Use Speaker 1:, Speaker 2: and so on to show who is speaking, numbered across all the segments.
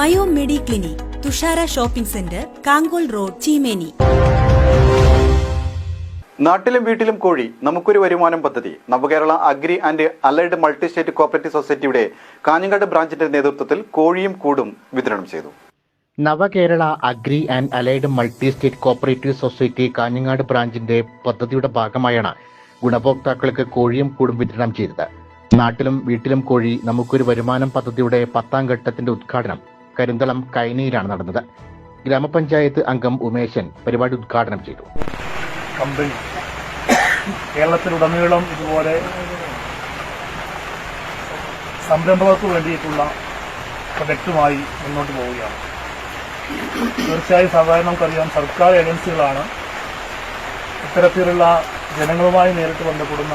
Speaker 1: Mayo medi clinic Thushara shopping centre Kankol road Cheemeni.
Speaker 2: നാട്ടിലും വീട്ടിലും കോഴി നമുക്കൊരു വരുമാനം പദ്ധതി. Navakerala agri and allied multi state cooperative സൊസൈറ്റിയുടെ കാഞ്ഞങ്ങാട് ബ്രാഞ്ചിന്റെ നേതൃത്വത്തിൽ കോഴിയും കൂടും വിതരണം ചെയ്തു.
Speaker 3: Navakerala agri and allied multi state cooperative society Kanhangad ബ്രാഞ്ചിന്റെ പദ്ധതിയുടെ ഭാഗമായാണ് ഗുണഭോക്താക്കൾക്ക് കോഴിയും കൂടും വിതരണം ചെയ്തത്. നാട്ടിലും വീട്ടിലും കോഴി നമുക്കൊരു വരുമാനം പദ്ധതിയുടെ പത്താം ഘട്ടത്തിന്റെ ഉദ്ഘാടനം കരിന്തളം കൈനീരാണ് നടന്നത്. ഗ്രാമപഞ്ചായത്ത് അംഗം ഉമേശൻ പരിപാടി ഉദ്ഘാടനം ചെയ്തു.
Speaker 4: കമ്പനി. കേരളത്തിലുടനീളം ഇതുപോലെ സംരംഭകർക്ക് വേണ്ടിയിട്ടുള്ള പ്രൊജക്റ്റുമായി മുന്നോട്ട് പോവുകയാണ്. തീർച്ചയായും സാധാരണ നമുക്കറിയാം സർക്കാർ ഏജൻസികളാണ്. ഇത്തരത്തിലുള്ള ജനങ്ങളുമായി നേരിട്ട് ബന്ധപ്പെടുന്ന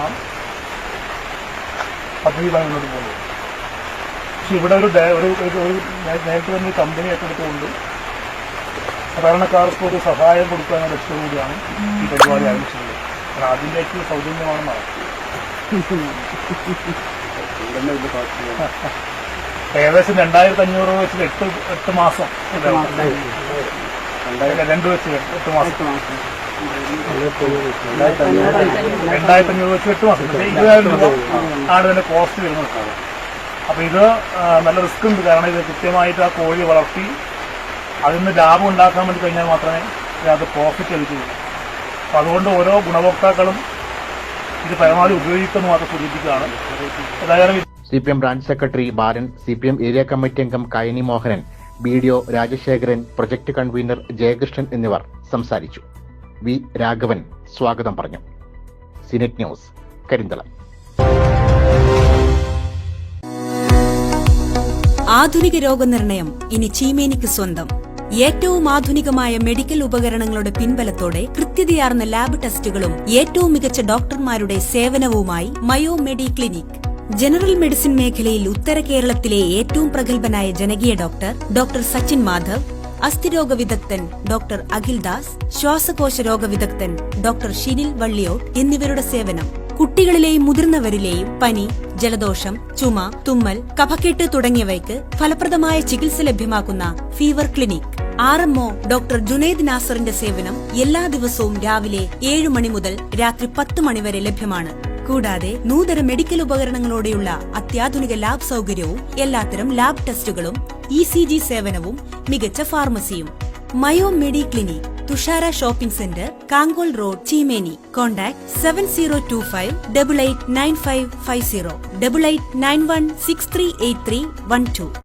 Speaker 4: പദ്ധതിയുമായി മുന്നോട്ട് പോകുന്നത് പക്ഷെ ഇവിടെ ഒരു ഒരു നേരത്തെ ഒരു നേരിട്ട് തന്നെ കമ്പനി ഏറ്റെടുത്തുകൊണ്ട് സാധാരണക്കാർക്ക് ഒരു സഹായം കൊടുക്കാൻ ലക്ഷ്യം കൂടിയാണ് ഈ പരിപാടി ആരംഭിച്ചിട്ടുള്ളത്. കാരണം അതിലേക്ക് സൗജന്യമാണ് മറക്കും ഏകദേശം രണ്ടായിരത്തി അഞ്ഞൂറ് രൂപ വെച്ചിട്ട് എട്ട് എട്ട് മാസം. രണ്ട് വെച്ച് എട്ട് മാസം. രണ്ടായിരത്തി അഞ്ഞൂറ് വെച്ച് എട്ട് മാസം. പക്ഷേ ഇരുപതായിരം രൂപ ആണ് ഇതിന്റെ കോസ്റ്റ് വരുന്നത്. അപ്പൊ ഇത് നല്ല റിസ്ക് ഉണ്ട്. കാരണം ഇത് കൃത്യമായിട്ട് ആ കോഴി വളർത്തി അതിൽ നിന്ന് ലാഭം ഉണ്ടാക്കാൻ വേണ്ടി കഴിഞ്ഞാൽ മാത്രമേ ഇതിനകത്ത് പ്രോഫിറ്റ് ലഭിക്കുകയുള്ളൂ അപ്പൊ അതുകൊണ്ട് ഓരോ ഗുണഭോക്താക്കളും ഇത് പരമാവധി ഉപയോഗിക്കുമെന്ന് മാത്രം സൂചിപ്പിക്കുകയാണ്.
Speaker 3: C P M branch secretary Balan C P M area committee അംഗം Kayani Mohanan B D O Rajasekharan project convener Jayakrishnan എന്നിവർ സംസാരിച്ചു. വി രാഘവൻ സ്വാഗതം പറഞ്ഞു. Cnet news Karinthalam.
Speaker 1: ആധുനിക രോഗനിർണയം ഇനി ചീമേനിക്ക് സ്വന്തം. ഏറ്റവും ആധുനികമായ മെഡിക്കൽ ഉപകരണങ്ങളുടെ പിൻബലത്തോടെ കൃത്യതയാർന്ന ലാബ് ടെസ്റ്റുകളും ഏറ്റവും മികച്ച ഡോക്ടർമാരുടെ സേവനവുമായി Mayo medi clinic. General medicine മേഖലയിൽ ഉത്തര കേരളത്തിലെ ഏറ്റവും പ്രഗത്ഭനായ ജനകീയ ഡോക്ടർ ഡോക്ടർ സച്ചിൻ മാധവ് അസ്ഥിരോഗ വിദഗ്ധൻ ഡോക്ടർ അഖിൽ ദാസ് ശ്വാസകോശ രോഗ വിദഗ്ധൻ ഡോക്ടർ ഷിനിൽ വള്ളിയോട്ട് എന്നിവരുടെ സേവനം. കുട്ടികളിലെയും മുതിർന്നവരിലെയും പനി ജലദോഷം ചുമ തുമ്മൽ കഫക്കെട്ട് തുടങ്ങിയവയ്ക്ക് ഫലപ്രദമായ ചികിത്സ ലഭ്യമാക്കുന്ന fever clinic. R M O doctor Junaid നാസറിന്റെ സേവനം എല്ലാ ദിവസവും രാവിലെ ഏഴ് മണി മുതൽ രാത്രി പത്ത് മണി വരെ ലഭ്യമാണ്. കൂടാതെ നൂതന മെഡിക്കൽ ഉപകരണങ്ങളോടെയുള്ള അത്യാധുനിക ലാബ് സൗകര്യവും എല്ലാത്തരം ലാബ് ടെസ്റ്റുകളും ഇ സേവനവും മികച്ച ഫാർമസിയും. Mayo medi clinic. Thushara shopping centre Kankol road Cheemeni. Contact seven zero two five double eight nine five five zero double eight nine one six three eight three one two.